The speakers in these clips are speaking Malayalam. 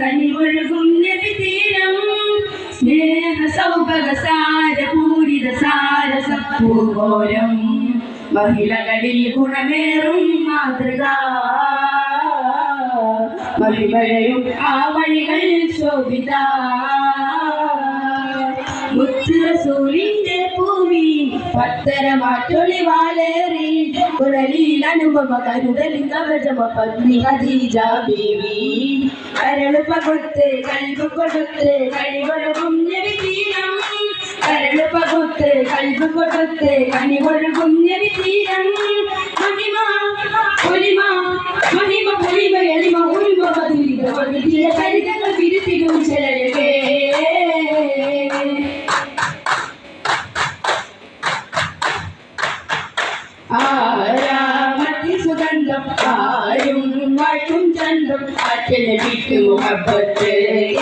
കനിവൊഴുകും നബിതീരം സ്നേഹ സൗഭഗ സാര പൂരിത സാരസപ്പൂകോരം മഹിളകളിൽ ഗുണമേറും മാതൃക. മഹിമഴയും ആ വഴികൾ ശോഭിത. മുത്തുറസൂലിന്റെ ഭൂമി പത്തര മാറ്റൊളി വാലേറി കുഴലിൽ അനുപമ കരുതലിൻ കവചമ പത്നി ഖദീജ ബീവി കരൾ കൊടുത്ത് കൽബ് കൊടുത്ത് കഴിവൊഴുകും നബിതീരം പകുത്ത് കൽബ് കൊടുത്ത് കനിവൊഴുകും നബിതീരം ആരാമത്തി സുഗന്ധം ആരും വാഴ്ത്തും ചന്തം. അച്ഛനടിക്ക് മുഹബത്ത്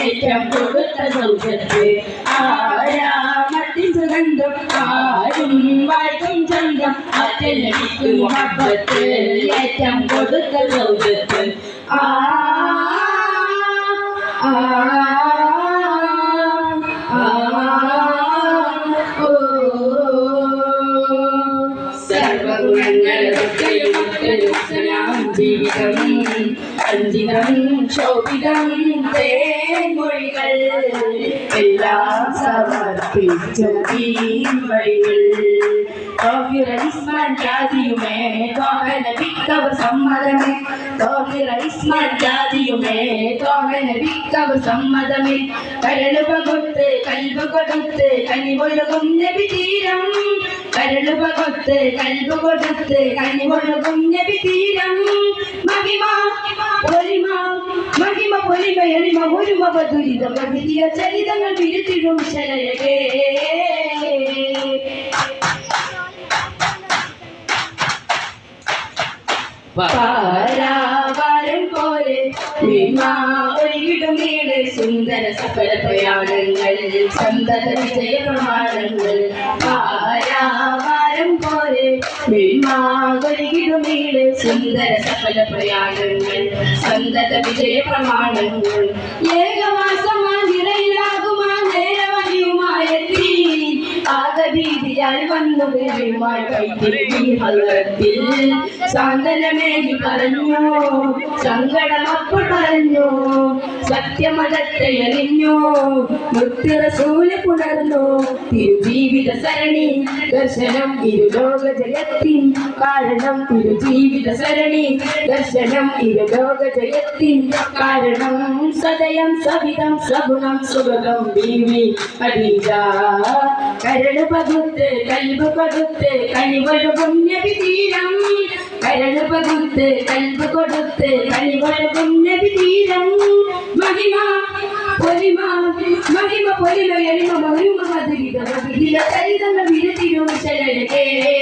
ഏറ്റം കൊടുത്ത സൗഖ്യത്ത്. ആരാമത്തി സുഗന്ധം ആരും വാഴ്ത്തും ചന്തം. വിട്ടു മുഹബത്ത് ഏറ്റം കൊടുത്ത സൗഖ്യത്ത്. ശോഭിതം തേൻമൊഴികൾ എല്ലാം സമർപ്പിച്ചു തോഹിറ ജാതിയുമേ തോഹന വിക്കവ സമ്മതമേ തോഹിറ ജാതിയുമേ തോഹന വിക്കവ സമ്മതമേ കരൾ പകൊത്ത് കൽബ് കൊടുത്ത് കനിവൊഴുകും നബി തീരം കരൾ പകൊത്ത് കൽബ് കൊടുത്ത് കനിവൊഴുകും നബി തീരം. മഹിമ പൊലിമ മഹിമ പൊലിമ എളിമ ഒരുമ ദുരിത. പ്രകൃതിയ ചരിതങ്ങൾ പോലെ ഒരിടുമേടെ സുന്ദര സഫല പ്രയാണങ്ങൾ സന്തത വിജയ പ്രമാണങ്ങൾ. പാരാവാരം പോലെ ഒരിടുമേടെ സുന്ദര സഫല പ്രയാണങ്ങൾ. സന്തത വിജയ പ്രമാണങ്ങൾ. ഏകമാസമാ നിറയിലാകുമാ നേരമറിയുമായെത്തി ആകഭീതിയാൽ വന്നു വരുമായി കൈത്തിരി ഹലത്തിൽ സാന്ത്വനമേകി പറഞ്ഞു സങ്കടമപ്പോൾ പറഞ്ഞു സത്യമതത്തെ എറിഞ്ഞു മുത്തുറസൂൽ പുണർന്നു. തിരുജീവിത സരണി. ദർശനം ഇരുലോക ജയത്തിൻ കാരണം. തിരുജീവിത സരണി. ദർശനം ഇരുലോക ജയത്തിൻ കാരണം. സദയം സവിതം സഗുണം സുഗതം ബീവി അടീജ കരട് പകുത്ത് കൽബ് പകുത്ത് കനിവഴുകും പുണ്യവിതീരം. കരട് പകുത്ത് കൽബ് കൊടുത്ത് കനിവഴുകും നബി തീരം മഹിമ Marima, Marima, Marima, Marima, Marima, Marima, Marima, Marima, Marima, Marima, Marima,